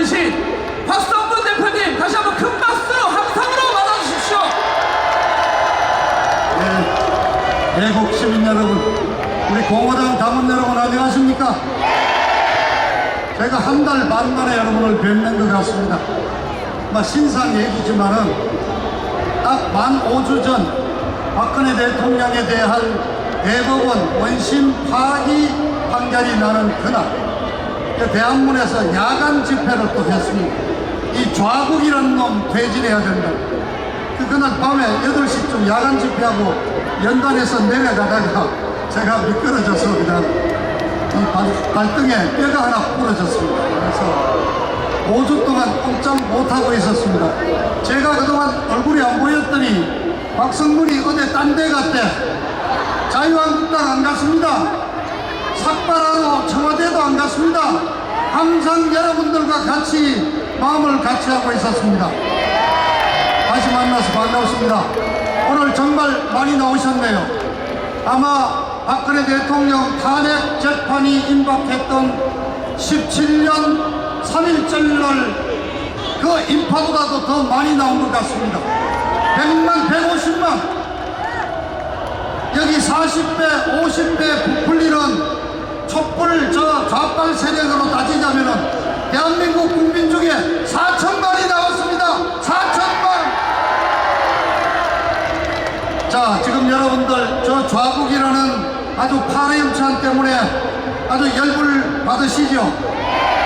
대표이신 박성분 대표님 다시 한번 큰 박수 함성으로 맞아주십시오. 네, 대국 시민 여러분, 우리 공화당 당원 여러분 안녕하십니까? 제가 한 달 반 만에 여러분을 뵙는 것 같습니다. 뭐 신상 얘기지만은 딱 만 5주 전 박근혜 대통령에 대한 대법원 원심 파기 판결이 나는 그날 그 대한문에서 야간 집회를 또 했습니다. 이 좌국이라는 놈 퇴진해야 된다. 그 그날 밤에 8시쯤 야간 집회하고 연단에서 내려가다가 제가 미끄러져서 그냥 이 발, 발등에 뼈가 하나 부러졌습니다. 그래서 5주 동안 꼼짝 못하고 있었습니다. 제가 그동안 얼굴이 안 보였더니 박성문이 어제 딴 데 갔대. 자유한국당 안 갔습니다. 삭발하러 청와대도 안 갔습니다. 항상 여러분들과 같이 마음을 같이 하고 있었습니다. 다시 만나서 반갑습니다. 오늘 정말 많이 나오셨네요. 아마 박근혜 대통령 탄핵 재판이 임박했던 17년 3일절날 그 인파보다도 더 많이 나온 것 같습니다. 100만, 150만. 여기 40배, 50배 부풀리는 촛불 저 좌빨 세력으로 따지자면은 대한민국 국민 중에 4천만이 나왔습니다. 4천만! 자, 지금 여러분들 저 좌국이라는 아주 파렴치한 때문에 아주 열불 받으시죠?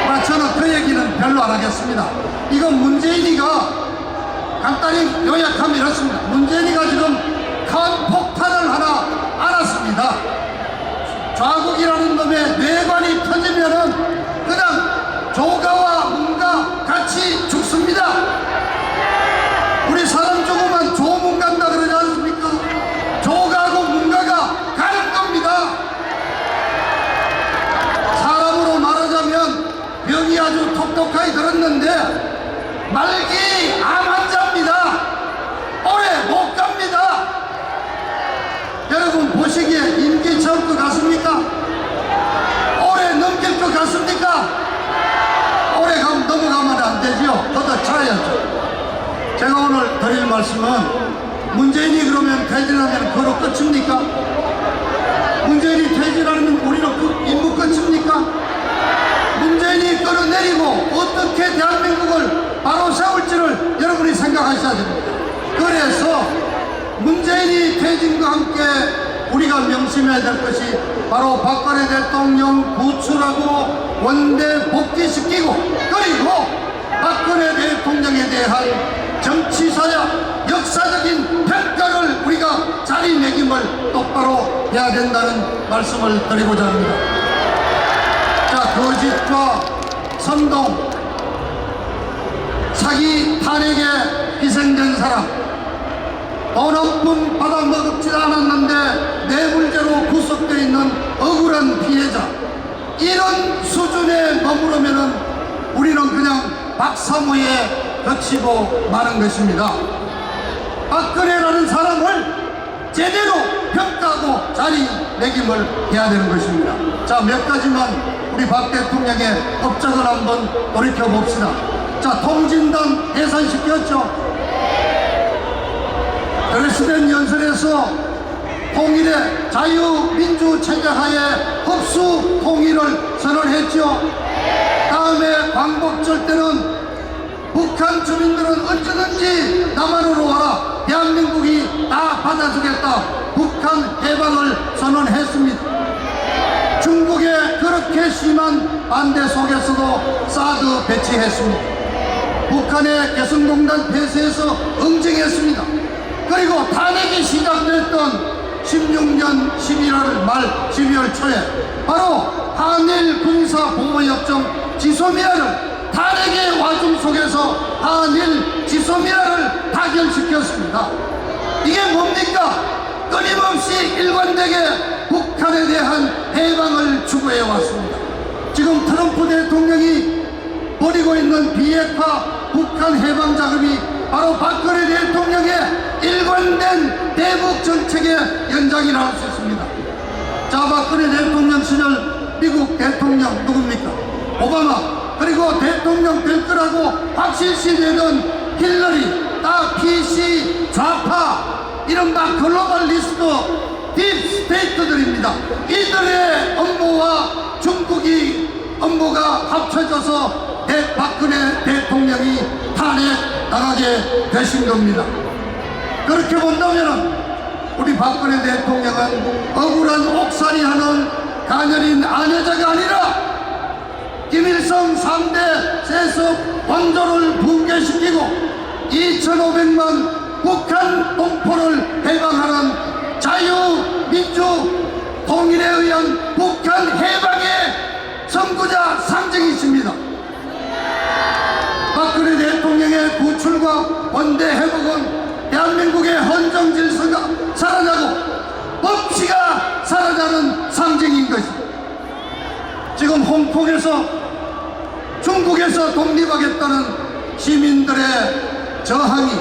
아, 저는 그 얘기는 별로 안 하겠습니다. 이건 문재인이가 간단히 요약하면 이렇습니다. 문재인이가 지금 큰 폭탄을 하나 알았습니다. 좌국이라는 놈의 뇌관이 터지면은 그냥 조가와 문가 같이 죽습니다. 우리 사람 죽으면 조문 간다 그러지 않습니까? 조가하고 문가가 가는 겁니다. 사람으로 말하자면 병이 아주 들었는데 말기 암 환자입니다. 오래 못 갑니다. 여러분 보시기에 임기 채울 것 같습니까? 오래 넘길 것 같습니까? 오래 가면 넘어가면 안 되지요. 더더 차야죠. 제가 오늘 드릴 말씀은 문재인이 그러면 퇴진하면 그로 끝입니까? 문재인이 퇴진하면 우리는 그 임무 끝입니까? 문재인이 끌어내리고 어떻게 대한민국을 바로 세울지를 여러분이 생각하셔야 됩니다. 그래서 문재인이 퇴진과 함께 명심해야 될 것이 바로 박근혜 대통령 구출하고 원대 복귀시키고 그리고 박근혜 대통령에 대한 정치사야 역사적인 평가를 우리가 자리매김을 똑바로 해야 된다는 말씀을 드리고자 합니다. 자, 거짓과 선동, 사기 탄핵에 희생된 사람, 돈한푼 받아먹지 않았는데 뇌물죄로 구속되어 있는 억울한 피해자 이런 수준에 머무르면은 우리는 그냥 박사모에 그치고 마는 것입니다. 박근혜라는 사람을 제대로 평가하고 자리매김을 해야 되는 것입니다. 자, 몇 가지만 우리 박 대통령의 업적을 한번 돌이켜 봅시다. 자, 통진당 해산시켰죠. 드레스덴 연설에서 통일의 자유민주 체제 하에 흡수 통일을 선언했죠. 다음에 광복절 때는 북한 주민들은 어쩌든지 남한으로 와라. 대한민국이 다 받아주겠다. 북한 해방을 선언했습니다. 중국의 그렇게 심한 반대 속에서도 사드 배치했습니다. 북한의 개성공단 폐쇄에서 응징했습니다. 그리고 탄핵이 시작됐던 16년 11월 말 12월 초에 바로 한일 군사 보호협정 지소미아를 탄핵의 와중 속에서 한일 지소미아를 타결시켰습니다. 이게 뭡니까? 끊임없이 일관되게 북한에 대한 해방을 추구해 왔습니다. 지금 트럼프 대통령이 벌이고 있는 비핵화 북한 해방 자금이 바로 박근혜 대통령의 일관된 대북 정책의 연장이라 할 수 있습니다. 자, 박근혜 대통령 시절 미국 대통령 누굽니까? 오바마 그리고 대통령 될 거라고 확실시 내던 힐러리, 딱 PC, 좌파, 이른바 글로벌 리스트 딥스테이트들입니다. 이들의 업무와 중국이 업무가 합쳐져서 대, 박근혜 대통령이 탄핵 나가게 되신 겁니다. 그렇게 본다면 우리 박근혜 대통령은 억울한 옥살이 하는 가녀린 아내자가 아니라 김일성 3대 세습 왕조를 붕괴시키고 2,500만 북한 동포를 해방하는 자유민주 통일에 의한 북한 해방의 선구자 상징이십니다. 구출과 원대 회복은 대한민국의 헌정 질서가 살아나고 법치가 살아나는 상징인 것입니다. 지금 홍콩에서 중국에서 독립하겠다는 시민들의 저항이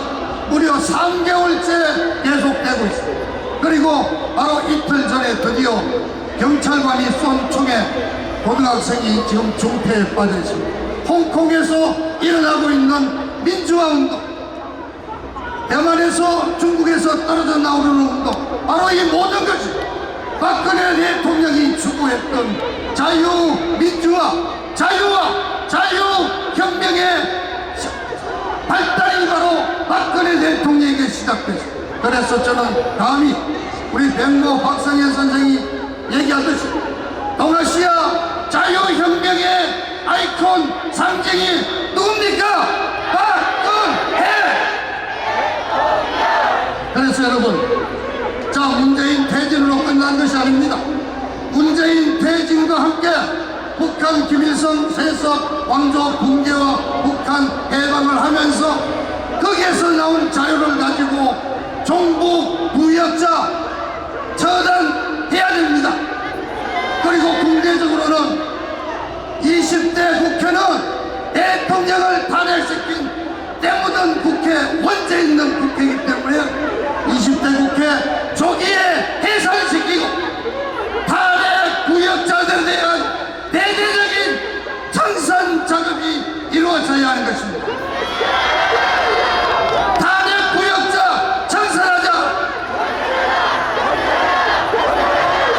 무려 3개월째 계속되고 있습니다. 그리고 바로 이틀 전에 드디어 경찰관이 쏜 총에 고등학생이 지금 중태에 빠져 있습니다. 홍콩에서 일어나고 있는 민주화 운동, 대만에서 중국에서 떨어져 나오는 운동, 바로 이 모든 것이 박근혜 대통령이 추구했던 자유, 민주화, 자유와 자유혁명의 발달이 바로 박근혜 대통령에게 시작됐습니다. 그래서 저는 감히 우리 백모 박상현 선생이 얘기하듯이 동아시아 자유혁명의 아이콘 상징이 누굽니까? 박근혜! 여러분, 자, 문재인 퇴진으로 끝난 것이 아닙니다. 문재인 퇴진과 함께 북한 김일성 세습 왕조 붕괴와 북한 해방을 하면서 거기에서 나온 자료를 가지고 종북 부역자 처단해야 됩니다. 그리고 국내적으로는 20대 국회는 대통령을 탄핵시킨 때묻은 국회, 원죄 있는 국회이기 때문에 20대 국회 조기에 해산시키고 탄핵 구역자들에 대한 대대적인 청산 작업이 이루어져야 하는 것입니다. 탄핵 구역자 청산하자.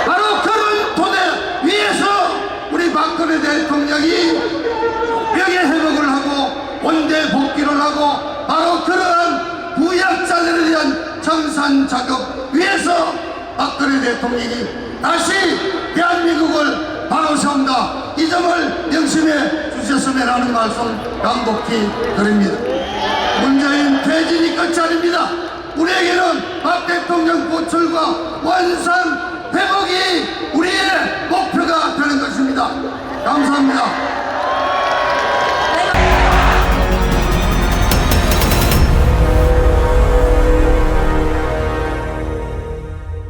바로 그런 토대 위에서 우리 박근혜 대통령이 명예 회복을 하고 원대 복귀를 하고 바로 그러한 부역자들에 대한 청산 작업 위에서 박근혜 대통령이 다시 대한민국을 바로 세운다. 이 점을 명심해 주셨으면 하는 말씀 간곡히 드립니다. 문재인 퇴진이 끝이 아닙니다. 우리에게는 박 대통령 고출과 원상 회복이 우리의 목표가 되는 것입니다. 감사합니다